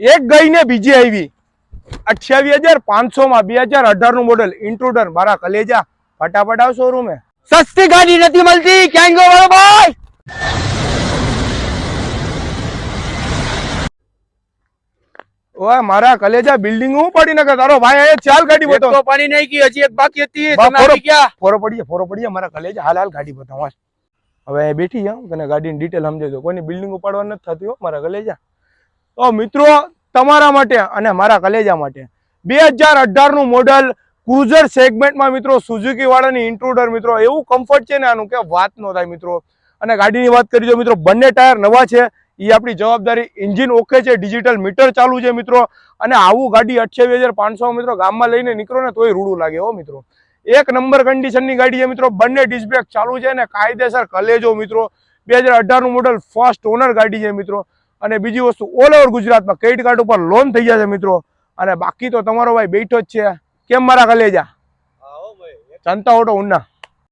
એક ગઈ ને બીજી આવી. અઠ્યાવીસ હજાર પાંચસો માં બે હજાર અઢારનું મોડલ ઇન્ટ્રુડર મારા કલેજા. ફટાફટ આવ શોરૂમે સસ્તી ગાડી નથી મળતી. ક્યાં ગયો વાળો ભાઈ? ઓય મારા કલેજા બિલ્ડિંગ હું પડી નકર તારો ભાઈ અહીંયા ચાલ ગાડી બતાવ. તો પાણી નહીં ગઈ હજી એક બાકી હતી. તમે ફોરો- આવી ગયા. ફોરો પડીએ ફોરો પડીએ. મારા કલેજા હાલ હાલ ગાડી બતાવ હવે બેઠી જાઉં તને ગાડીની ડિટેલ સમજાવજો કોઈની બિલ્ડિંગ ઉપાડવા નથી થતી હો મારા કલેજા. તો મિત્રો, તમારા માટે અને મારા કલેજા માટે બે હજાર અઢારનું મોડલ ક્રુઝર સેગમેન્ટમાં મિત્રો સુઝુકી વાળાની ઇન્ટ્રુડર મિત્રો, એવું કમ્ફર્ટ છે ને આનું કે વાત ન થાય મિત્રો. અને ગાડીની વાત કરી જો મિત્રો, બંને ટાયર નવા છે. એ આપણી જવાબદારી એન્જિન ઓકે છે ડિજિટલ મીટર ચાલુ છે મિત્રો. અને આવું ગાડી અઠ્યાવીસ હજાર પાંચસો મિત્રો ગામમાં લઈને નીકળો ને તોય રૂડું લાગે હો મિત્રો. એક નંબર કન્ડિશનની ગાડી છે મિત્રો, બંને ડિસ્બ્રેક ચાલુ છે અને કાયદેસર કલેજો મિત્રો. બે હજાર અઢારનું મોડલ ફર્સ્ટ ઓનર ગાડી છે મિત્રો. અને બીજી વસ્તુ ઓલ ઓવર ગુજરાતમાં ક્રેડિટ કાર્ડ ઉપર લોન થઈ જશે મિત્રો. અને બાકી તો તમારો ભાઈ બેઠો જ છે. કેમ મારા કલેજા જનતા ઓટો ઉના.